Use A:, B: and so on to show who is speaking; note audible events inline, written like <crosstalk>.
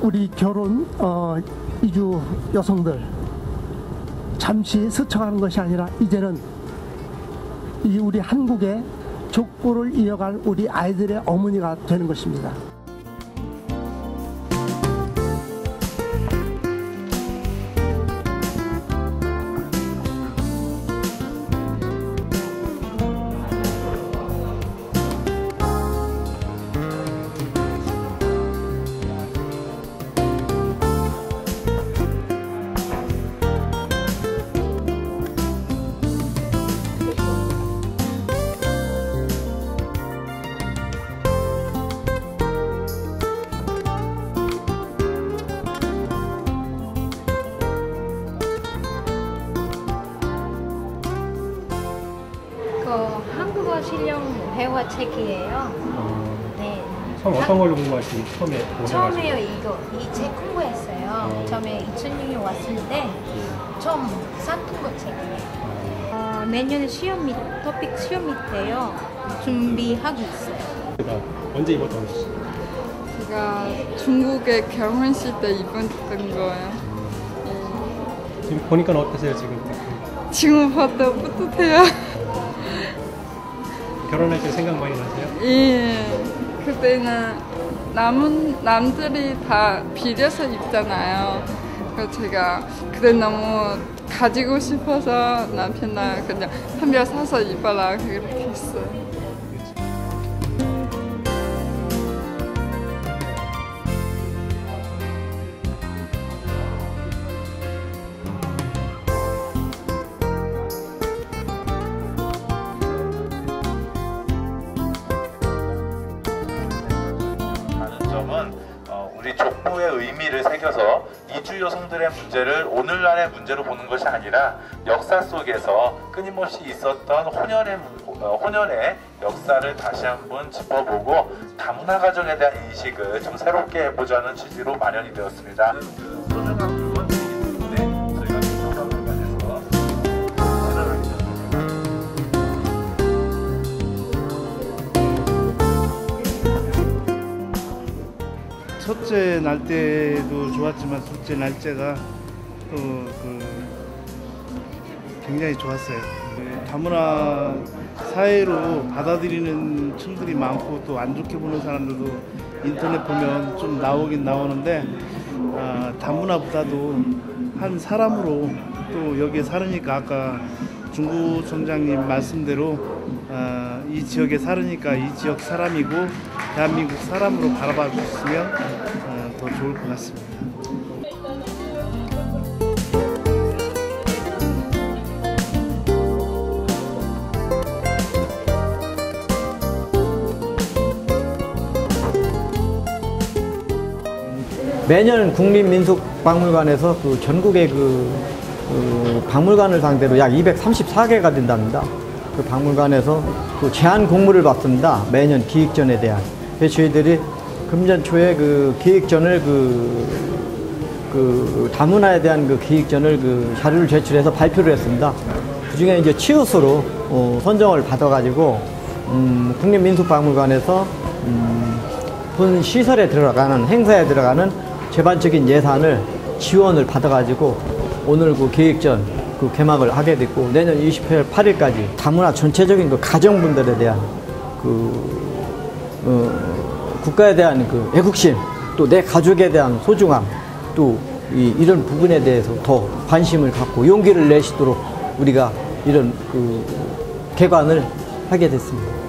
A: 우리 결혼 어, 이주 여성들 잠시 스쳐가는 것이 아니라 이제는 이 우리 한국의 족보를 이어갈 우리 아이들의 어머니가 되는 것입니다.
B: 실력 회화 책이에요. 네.
C: 처음 어떤 걸로 공부하시고 처음에 공부하시고
B: 처음에 이거 이 책 공부했어요.
C: 어.
B: 처음에 2006년 왔을 때 처음 산통거 책이에요. 어, 내년에 시험 밑 토픽 시험 밑에요. 준비하고 있어요.
C: 제가 언제 입었던 옷이
D: 제가 중국에 결혼식 때 입었던 거예요.
C: 지금 보니까 어떠세요 지금
D: 지금 봐도 뿌듯해요. <laughs>
C: 결혼할 때 생각 많이 나세요?
D: 예. 그때는 남은 남들이 다 비려서 입잖아요. 그래서 제가 그래 너무 가지고 싶어서 남편이랑 그냥 한벌 사서 입어라 그렇게 했어요.
E: 우리 족보의 의미를 새겨서 이주 여성들의 문제를 오늘날의 문제로 보는 것이 아니라 역사 속에서 끊임없이 있었던 혼혈의 문- 어, 혼혈의 역사를 다시 한번 짚어보고 다문화 가정에 대한 인식을 좀 새롭게 해보자는 취지로 마련이 되었습니다.
F: 첫째 날 때도 좋았지만 둘째 날째가 또 그 굉장히 좋았어요. 그 다문화 사회로 받아들이는 층들이 많고 또 안 좋게 보는 사람들도 인터넷 보면 좀 나오긴 나오는데 아, 다문화보다도 한 사람으로 또 여기에 살으니까 아까 중구 총장님 말씀대로 아, 이 지역에 살으니까 이 지역 사람이고 대한민국 사람으로 바라봐 주시면 어, 더 좋을 것 같습니다.
G: 매년 국립민속박물관에서 그 전국의 그, 그 박물관을 상대로 약 234개가 된답니다. 그 박물관에서 그 제한 공모를 받습니다. 매년 기획전에 대한. 그래서 저희들이 금년 초에 그 기획전을 그, 그 다문화에 대한 그 기획전을 그 자료를 제출해서 발표를 했습니다. 그 중에 이제 치우스로 어, 선정을 받아가지고 음, 국립민속박물관에서 음, 본 시설에 들어가는 행사에 들어가는 제반적인 예산을 지원을 받아가지고 오늘 그 계획전 그 개막을 하게 됐고 내년 28일 8일까지 다문화 전체적인 그 가정분들에 대한 그 어, 국가에 대한 그 애국심 또 내 가족에 대한 소중함 또 이, 이런 부분에 대해서 더 관심을 갖고 용기를 내시도록 우리가 이런 그 개관을 하게 됐습니다.